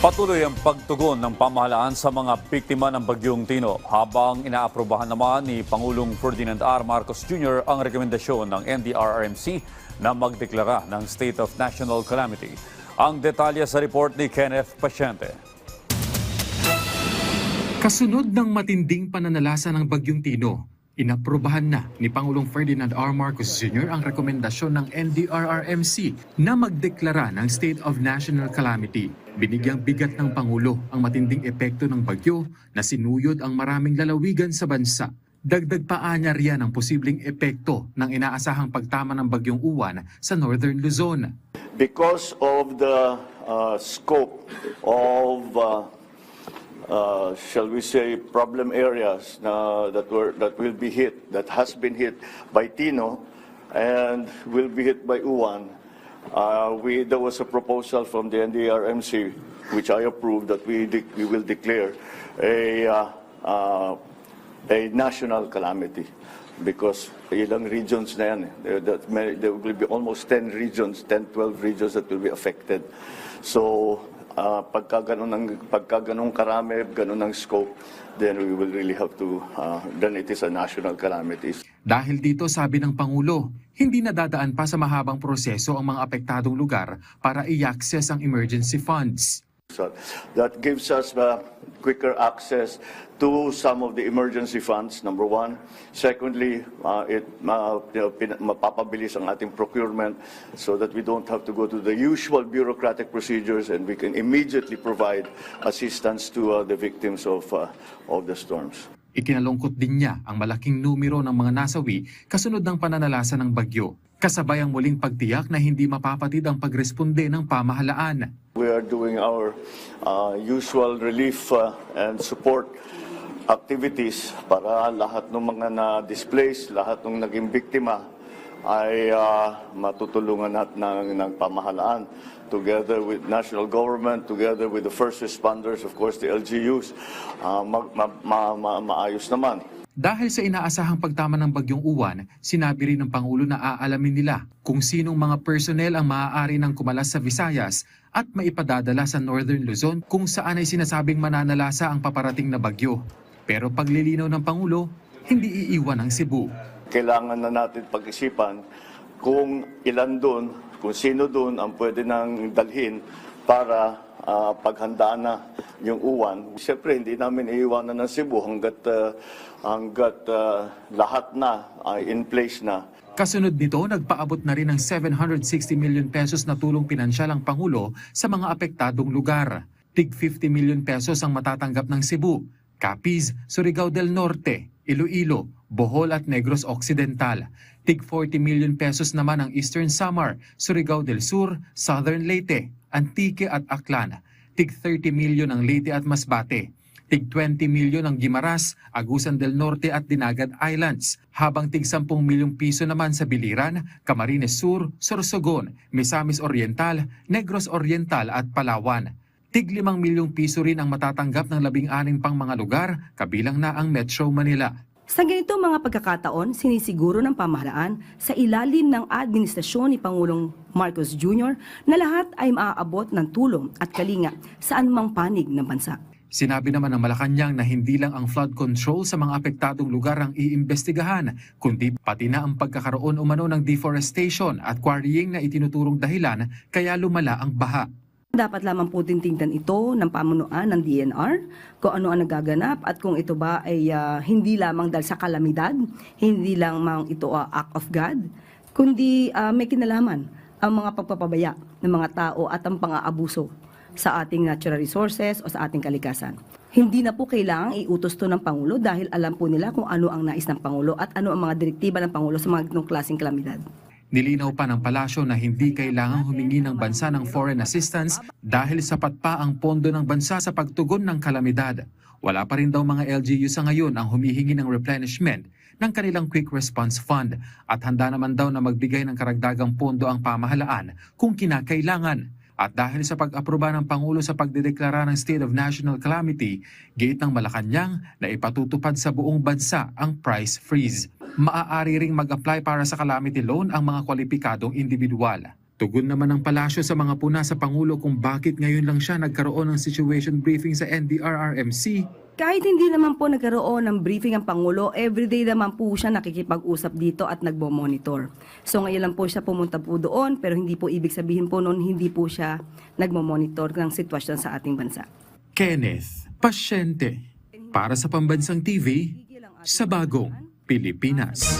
Patuloy ang pagtugon ng pamahalaan sa mga biktima ng Bagyong Tino habang inaaprobahan naman ni Pangulong Ferdinand R. Marcos Jr. ang rekomendasyon ng NDRRMC na magdeklara ng State of National Calamity. Ang detalye sa report ni Kenneth Pasyente. Kasunod ng matinding pananalasa ng Bagyong Tino, inaprobahan na ni Pangulong Ferdinand R. Marcos Jr. ang rekomendasyon ng NDRRMC na magdeklara ng State of National Calamity. Binigyang bigat ng Pangulo ang matinding epekto ng bagyo na sinuyod ang maraming lalawigan sa bansa. Dagdag pa niya riyan ang posibleng epekto ng inaasahang pagtama ng bagyong uwan sa Northern Luzon. because of the uh, scope of, uh, uh, shall we say, problem areas na, that were that will be hit, that has been hit by Tino, and will be hit by Uwan. Uh, we there was a proposal from the NDRMC, which I approved, that we we will declare a uh, uh, a national calamity because ilang regions na yan. eh. That may, there will be almost 10 regions, 10, 12 regions that will be affected. So, uh, pagka ganun, ang, pagka ganun karami, ganun ang scope, then we will really have to, uh, then it is a national calamity. Dahil dito sabi ng Pangulo, hindi nadadaan pa sa mahabang proseso ang mga apektadong lugar para i-access ang emergency funds. So that gives us uh, quicker access to some of the emergency funds, number one. Secondly, uh, it uh, mapapabilis ang ating procurement so that we don't have to go to the usual bureaucratic procedures and we can immediately provide assistance to uh, the victims of, uh, of the storms. Ikinalungkot din niya ang malaking numero ng mga nasawi kasunod ng pananalasa ng bagyo. Kasabay ang muling pagtiyak na hindi mapapatid ang pagresponde ng pamahalaan. We are doing our uh, usual relief uh, and support activities para lahat ng mga na-displaced, lahat ng naging biktima ay uh, matutulungan natin ng, ng pamahalaan together with national government, together with the first responders, of course, the LGUs, uh, ma- ma- ma- maayos naman. Dahil sa inaasahang pagtama ng bagyong uwan, sinabi rin ng Pangulo na aalamin nila kung sinong mga personnel ang maaari ng kumalas sa Visayas at maipadadala sa Northern Luzon kung saan ay sinasabing mananalasa ang paparating na bagyo. Pero paglilinaw ng Pangulo, hindi iiwan ang Cebu. kailangan na natin pag-isipan kung ilan doon, kung sino doon ang pwede nang dalhin para ah, paghandaan na yung uwan. Siyempre, hindi namin iiwanan ng Cebu hanggat, ah, hanggat ah, lahat na ay in place na. Kasunod nito, nagpaabot na rin ng 760 million pesos na tulong pinansyal ang Pangulo sa mga apektadong lugar. Tig 50 million pesos ang matatanggap ng Cebu, Capiz, Surigao del Norte, Iloilo, Bohol at Negros Occidental. Tig 40 million pesos naman ang Eastern Samar, Surigao del Sur, Southern Leyte, Antique at Aklan. Tig 30 million ang Leyte at Masbate. Tig 20 milyon ang Gimaras, Agusan del Norte at Dinagat Islands, habang tig 10 milyong piso naman sa Biliran, Camarines Sur, Sorsogon, Misamis Oriental, Negros Oriental at Palawan. Tig 5 milyong piso rin ang matatanggap ng 16 pang mga lugar, kabilang na ang Metro Manila. Sa ganito mga pagkakataon, sinisiguro ng pamahalaan sa ilalim ng administrasyon ni Pangulong Marcos Jr. na lahat ay maaabot ng tulong at kalinga sa anumang panig ng bansa. Sinabi naman ng Malacanang na hindi lang ang flood control sa mga apektadong lugar ang iimbestigahan, kundi pati na ang pagkakaroon umano ng deforestation at quarrying na itinuturong dahilan kaya lumala ang baha. Dapat lamang po tintingnan ito ng pamunuan ng DNR, kung ano ang nagaganap at kung ito ba ay ah, hindi lamang dahil sa kalamidad, hindi lamang ito ah, act of God, kundi ah, may kinalaman ang mga pagpapabaya ng mga tao at ang pang-aabuso sa ating natural resources o sa ating kalikasan. Hindi na po kailangang iutos to ng Pangulo dahil alam po nila kung ano ang nais ng Pangulo at ano ang mga direktiba ng Pangulo sa mga ganitong klaseng kalamidad. Nilinaw pa ng palasyo na hindi kailangang humingi ng bansa ng foreign assistance dahil sapat pa ang pondo ng bansa sa pagtugon ng kalamidad. Wala pa rin daw mga LGU sa ngayon ang humihingi ng replenishment ng kanilang Quick Response Fund at handa naman daw na magbigay ng karagdagang pondo ang pamahalaan kung kinakailangan. At dahil sa pag-aproba ng Pangulo sa pagdedeklara ng State of National Calamity, giit ng Malacanang na ipatutupad sa buong bansa ang price freeze. Maaari ring mag-apply para sa calamity loan ang mga kwalipikadong individual. Tugon naman ng palasyo sa mga puna sa Pangulo kung bakit ngayon lang siya nagkaroon ng situation briefing sa NDRRMC. Kahit hindi naman po nagkaroon ng briefing ang Pangulo, everyday naman po siya nakikipag-usap dito at nagmo-monitor. So ngayon lang po siya pumunta po doon, pero hindi po ibig sabihin po noon hindi po siya nagmo-monitor ng sitwasyon sa ating bansa. Kenneth Pasyente para sa Pambansang TV sa Bagong Filipinas.